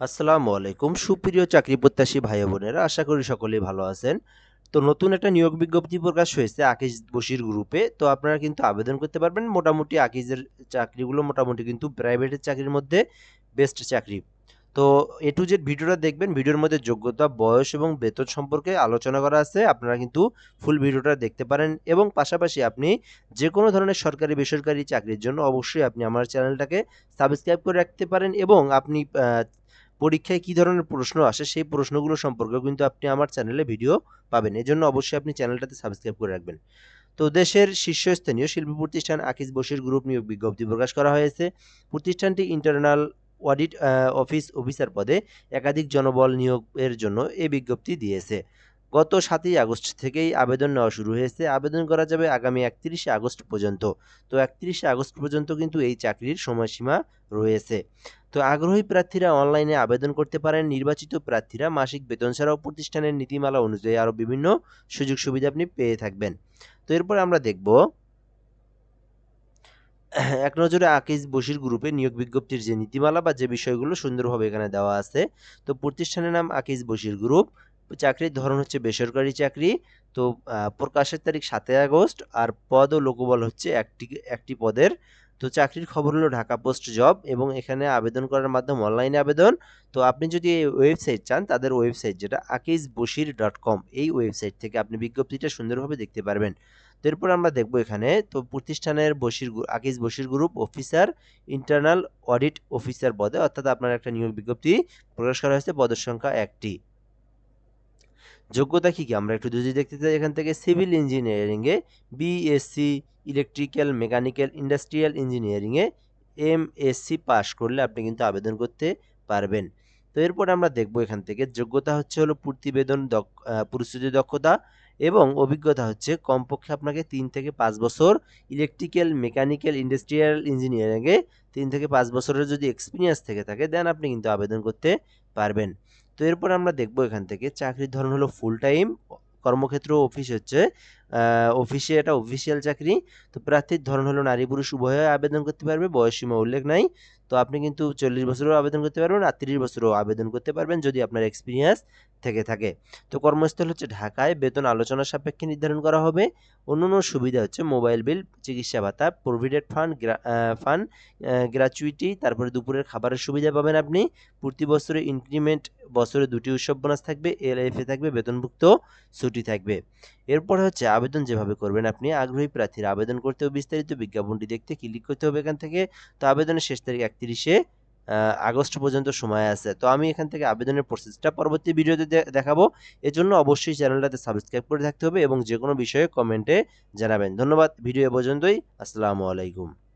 আসসালামু আলাইকুম। সুপ্রিয় চাকরি প্রত্যাশী ভাই বোনেরা, আশা করি সকলেই ভালো আছেন। তো নতুন একটা নিয়োগ বিজ্ঞপ্তি প্রকাশ হয়েছে আকিজ বসির গ্রুপে। তো আপনারা কিন্তু আবেদন করতে পারবেন। মোটামুটি আকিজের চাকরিগুলো মোটামুটি কিন্তু প্রাইভেটের চাকরির মধ্যে বেস্ট চাকরি। তো এ টু জেড ভিডিওটা দেখবেন। ভিডিওর মধ্যে যোগ্যতা, বয়স এবং বেতন সম্পর্কে আলোচনা করা আছে। আপনারা কিন্তু ফুল ভিডিওটা দেখতে পারেন এবং পাশাপাশি আপনি যে কোনো ধরনের সরকারি, বেসরকারি চাকরির জন্য অবশ্যই আপনি আমার চ্যানেলটাকে সাবস্ক্রাইব করে রাখতে পারেন এবং আপনি পরীক্ষায় কি ধরনের প্রশ্ন আসে সেই প্রশ্নগুলো সম্পর্কেও কিন্তু আপনি আমার চ্যানেলে ভিডিও পাবেন। এজন্য অবশ্যই আপনি চ্যানেলটাতে সাবস্ক্রাইব করে রাখবেন। তো দেশের শীর্ষস্থানীয় শিল্প প্রতিষ্ঠান আকিজ বসির গ্রুপ নিয়োগ বিজ্ঞপ্তি প্রকাশ করা হয়েছে। প্রতিষ্ঠানটি ইন্টারনাল অডিট অফিস অফিসার পদে একাধিক জনবল নিয়োগের জন্য এই বিজ্ঞপ্তি দিয়েছে। গত সাতই আগস্ট থেকেই আবেদন নেওয়া শুরু হয়েছে। আবেদন করা যাবে আগামী একত্রিশে আগস্ট পর্যন্ত। তো একত্রিশে আগস্ট পর্যন্ত কিন্তু এই চাকরির সময়সীমা রয়েছে। তো আগ্রহী প্রার্থীরা অনলাইনে আবেদন করতে পারেন। নির্বাচিত প্রার্থীরা মাসিক বেতন ছাড়াও প্রতিষ্ঠানের নীতিমালা অনুযায়ী আরও বিভিন্ন সুযোগ সুবিধা আপনি পেয়ে থাকবেন। তো এরপর আমরা দেখব এক নজরে আকিজ বশির গ্রুপে নিয়োগ বিজ্ঞপ্তির যে নীতিমালা বা যে বিষয়গুলো সুন্দরভাবে এখানে দেওয়া আছে। তো প্রতিষ্ঠানের নাম আকিজ বশির গ্রুপ। চাকরির ধরন হচ্ছে বেসরকারি চাকরি, তো প্রকাশের তারিখ সাতই আগস্ট আর পদ ও লোকবল হচ্ছে একটি একটি পদের। তো চাকরির খবর হলো ঢাকা পোস্ট জব এবং এখানে আবেদন করার মাধ্যমে অনলাইনে আবেদন। তো আপনি যদি এই ওয়েবসাইট চান, তাদের ওয়েবসাইট যেটা আকিজ বশির ডট কম, এই ওয়েবসাইট থেকে আপনি বিজ্ঞপ্তিটা সুন্দরভাবে দেখতে পারবেন। তো এরপর আমরা দেখব এখানে, তো প্রতিষ্ঠানের Bashir Akij Bashir group officer, internal audit officer পদে, অর্থাৎ আপনার একটা নিয়োগ বিজ্ঞপ্তি প্রকাশ করা হয়েছে, পদের সংখ্যা একটি। যোগ্যতা কি কি? আমরা একটু যদি দেখতে চাই এখান থেকে সিভিল ইঞ্জিনিয়ারিংয়ে বিএসসি ইলেকট্রিক্যাল মেকানিক্যাল ইন্ডাস্ট্রিয়াল ইঞ্জিনিয়ারিংয়ে এমএসসি পাশ করলে আপনি কিন্তু আবেদন করতে পারবেন। তো এরপর আমরা দেখব এখান থেকে, যোগ্যতা হচ্ছে হলো প্রতিবেদন প্রস্তুতি দক্ষতা এবং অভিজ্ঞতা হচ্ছে কমপক্ষে আপনাকে তিন থেকে পাঁচ বছর ইলেকট্রিক্যাল মেকানিক্যাল ইন্ডাস্ট্রিয়াল ইঞ্জিনিয়ারিংয়ে তিন থেকে পাঁচ বছরের যদি এক্সপিরিয়েন্স থেকে থাকে দেন আপনি কিন্তু আবেদন করতে পারবেন। তো এরপর আমরা দেখব এখান থেকে। চাকরির ধরন হলো ফুল টাইম কর্মক্ষেত্র অফিস হচ্ছে অফিসে এটা অফিসিয়াল চাকরি। তো প্রার্থীর ধরন হলো নারী পুরুষ উভয়ে আবেদন করতে পারবে বয়সসীমা উল্লেখ নাই। তো আপনি কিন্তু চল্লিশ বছরেও আবেদন করতে পারবেন, আর তিরিশ বছরেও আবেদন করতে পারবেন যদি আপনার এক্সপিরিয়েন্স থেকে থাকে। তো কর্মস্থল হচ্ছে ঢাকায়, বেতন আলোচনা সাপেক্ষে নির্ধারণ করা হবে। অন্য অন্যান্য সুবিধা হচ্ছে মোবাইল বিল চিকিৎসা ভাতা প্রভিডেন্ট ফান্ড ফান্ড গ্র্যাচুইটি তারপরে দুপুরের খাবারের সুবিধা পাবেন আপনি। প্রতি বছরে ইনক্রিমেন্ট বছরে দুটি উৎসব বোনাস থাকবে এলএফএ থাকবে, বেতনভুক্ত ছুটি থাকবে। এরপর হচ্ছে আবেদন যেভাবে করবেন আপনি, আগ্রহী প্রার্থীরা আবেদন করতে ও বিস্তারিত বিজ্ঞাপনটি দেখতে ক্লিক করতে হবে এখান থেকে। তো আবেদনের শেষ তারিখ একত্রিশে আগস্ট পর্যন্ত সময় আছে। তো আমি এখান থেকে আবেদনের প্রসেসটা পরবর্তী ভিডিওতে দেখাবো। এজন্য অবশ্যই চ্যানেলটাতে সাবস্ক্রাইব করে থাকতে হবে এবং যে কোনো বিষয়ে কমেন্টে জানাবেন। ধন্যবাদ। ভিডিও পর্যন্তই। আসসালামু আলাইকুম।